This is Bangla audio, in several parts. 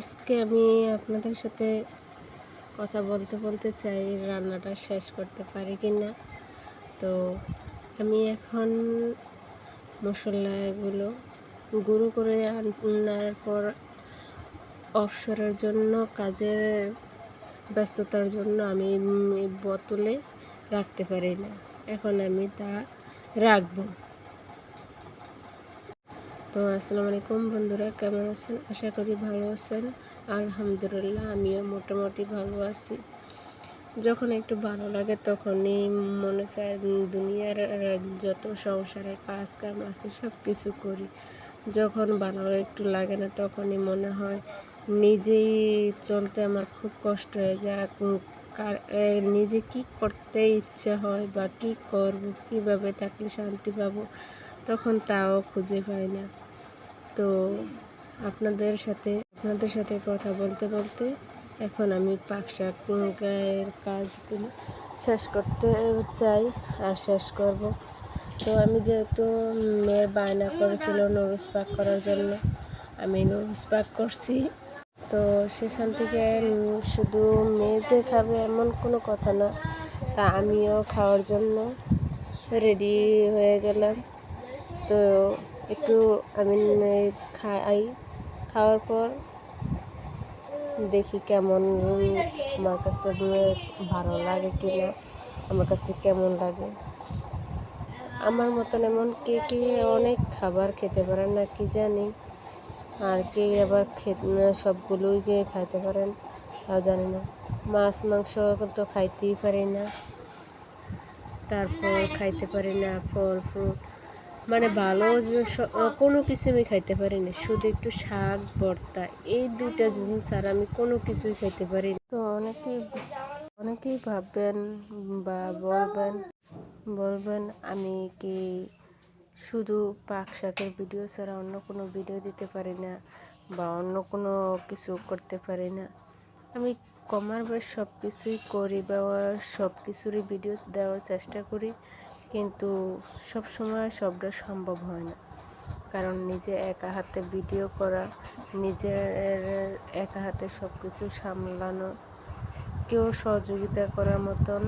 আজকে আমি আপনাদের সাথে কথা বলতে বলতে চাই, রান্নাটা শেষ করতে পারি কি না তো আমি এখন মশলাগুলো গুঁড়ো করে আনার পর অবসরের জন্য, কাজের ব্যস্ততার জন্য আমি বোতলে রাখতে পারি না। এখন আমি তা রাখব। তো আসসালামু আলাইকুম বন্ধুরা, কেমন আছেন? আশা করি ভালো আছেন। আলহামদুলিল্লাহ, আমিও মোটামুটি ভালো আছি। যখন একটু ভালো লাগে তখনই মনে চায় দুনিয়ার যত সংসারের কাজ কাম আছে সব কিছু করি। যখন ভালো একটু লাগে না তখনই মনে হয় নিজেই চলতে আমার খুব কষ্ট হয়ে যায়। নিজে কি করতে ইচ্ছে হয় বা কি করব, কীভাবে থাকলে শান্তি পাবো তখন তাও খুঁজে পাই না। তো আপনাদের সাথে আপনাদের সাথে কথা বলতে বলতে এখন আমি পাক শাক এর কাজগুলো শেষ করতে চাই আর শেষ করব। তো আমি যেহেতু মেয়ের বায়না করেছিল নুডলস পাক করার জন্য, আমি নুডলস পাক করছি। তো সেখান থেকে শুধু মেয়ে যে খাবে এমন কোনো কথা না, তা আমিও খাওয়ার জন্য রেডি হয়ে গেলাম। তো একটু আমি খাই খাওয়ার পর দেখি কেমন আমার কাছে ভালো লাগে কি না আমার কাছে কেমন লাগে। আমার মতন এমন কে কে অনেক খাবার খেতে পারেন না কি জানি, আর কে আবার সবগুলোই কে খাইতে পারেন তাও জানি না। মাছ, মাংস তো খাইতেই পারি না, তারপর খাইতে পারি না, ফল, ফ্রুট। মানে ভালো কোনো কিছু আমি খাইতে পারি না, শুধু একটু শাক, ভর্তা, এই দুইটা জিনিস ছাড়া আমি কোনো কিছুই খাইতে পারি না। তো অনেকেই অনেকেই ভাববেন বা বলবেন বলবেন আমি কি শুধু পাক শাকের ভিডিও ছাড়া অন্য কোনো ভিডিও দিতে পারি না বা অন্য কোনো কিছু করতে পারি না। আমি কমার বেশ সব কিছুই করি বা সব কিছুরই ভিডিও দেওয়ার চেষ্টা করি। কিন্তু সব সময় সবটা সম্ভব হয় না। কারণ নিজে একা হাতে ভিডিও করা, নিজের একা হাতে সব কিছু সামলানো, কেউ সহযোগিতা করার মতন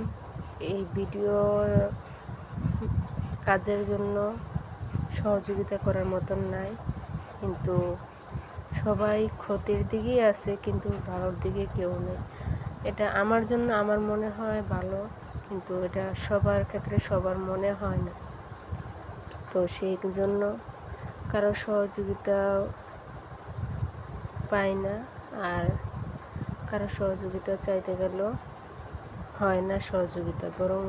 এই ভিডিওর কাজের জন্য সহযোগিতা করার মতন নাই। কিন্তু সবাই ক্ষতির দিকেই আছে, কিন্তু ভালোর দিকে কেউ নেই। এটা আমার জন্য আমার মনে হয় ভালো, কিন্তু এটা সবার ক্ষেত্রে সবার মনে হয় না। তো সেই জন্য কারও সহযোগিতা পাই না, আর কারও সহযোগিতা চাইতে গেলেও হয় না সহযোগিতা, বরং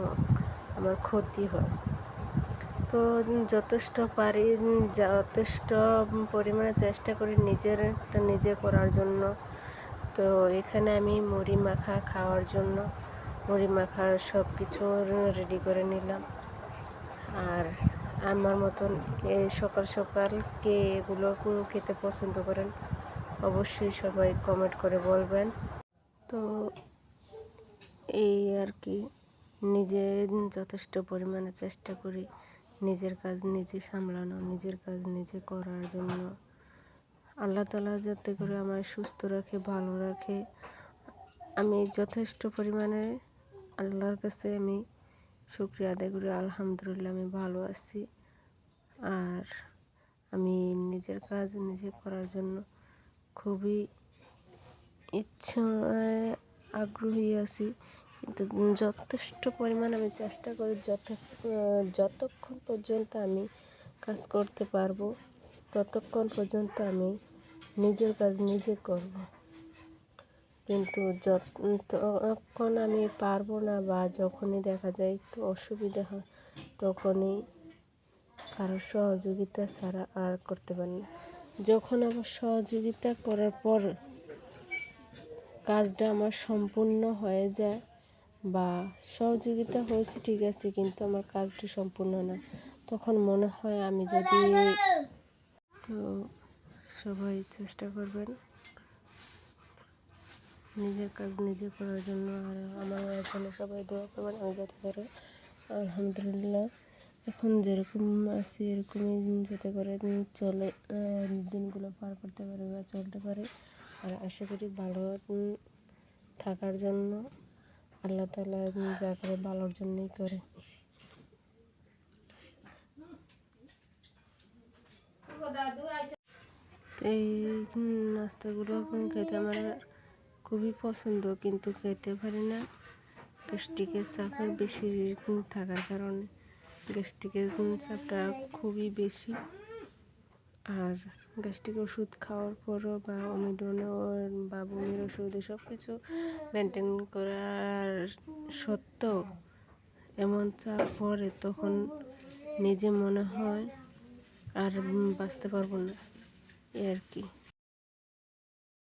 আমার ক্ষতি হয়। তো যথেষ্ট পারি, যথেষ্ট পরিমাণে চেষ্টা করি নিজের, নিজে করার জন্য। তো এখানে আমি মুড়ি মাখা খাওয়ার জন্য মুড়ি মাখার সব কিছু রেডি করে নিলাম। আর আমার মতন সকাল সকাল কে এগুলো খেতে পছন্দ করেন অবশ্যই সবাই কমেন্ট করে বলবেন। তো এই আর কি, নিজে যথেষ্ট পরিমাণে চেষ্টা করি নিজের কাজ নিজে সামলানো, নিজের কাজ নিজে করার জন্য। আল্লাহ তালা যাতে করে আমায় সুস্থ রাখে, ভালো রাখে। আমি যথেষ্ট পরিমাণে আল্লাহর কাছে আমি শুক্রিয়া আদায় করি, আলহামদুলিল্লাহ আমি ভালো আছি। আর আমি নিজের কাজ নিজে করার জন্য খুবই ইচ্ছায় আগ্রহী আছি। কিন্তু যথেষ্ট পরিমাণ আমি চেষ্টা করি যত যতক্ষণ পর্যন্ত আমি কাজ করতে পারব, ততক্ষণ পর্যন্ত আমি নিজের কাজ নিজে করব। কিন্তু যতক্ষণ আমি পারব না বা যখনই দেখা যায় একটু অসুবিধা হয়, তখনই কারও সহযোগিতা ছাড়া আর করতে পারি না। যখন আমার সহযোগিতা করার পর কাজটা আমার সম্পূর্ণ হয়ে যায় বা সহযোগিতা হয়েছে ঠিক আছে, কিন্তু আমার কাজটা সম্পূর্ণ না, তখন মনে হয় আমি যদি তো সবাই চেষ্টা করবেন। নিজের কাজ নিজে করার জন্য আর আমার জন্য সবাই দোয়া করবেন, আমি যাতে করে আলহামদুলিল্লাহ, এখন যেরকম আছি, এরকমই যাতে করে চলে দিনগুলো পার করতে পারে বা চলতে পারে। আর আশা করি ভালো থাকার জন্য আল্লাহ তালা যা করে ভালোর জন্যই করে। এই নাস্তাগুলো খেতে আমার খুবই পছন্দ, কিন্তু খেতে পারি না। গ্যাস্ট্রিকের চাপের বেশি থাকার কারণে গ্যাস্ট্রিকের চাপটা খুবই বেশি। আর গ্যাস্ট্রিক ওষুধ খাওয়ার পরও বা অমিডনে বা বমির ওষুধ সব কিছু মেনটেন করার সত্ত্বেও এমন চাপ পড়ে তখন নিজে মনে হয় আর বাঁচতে পারব না। এই আর কি।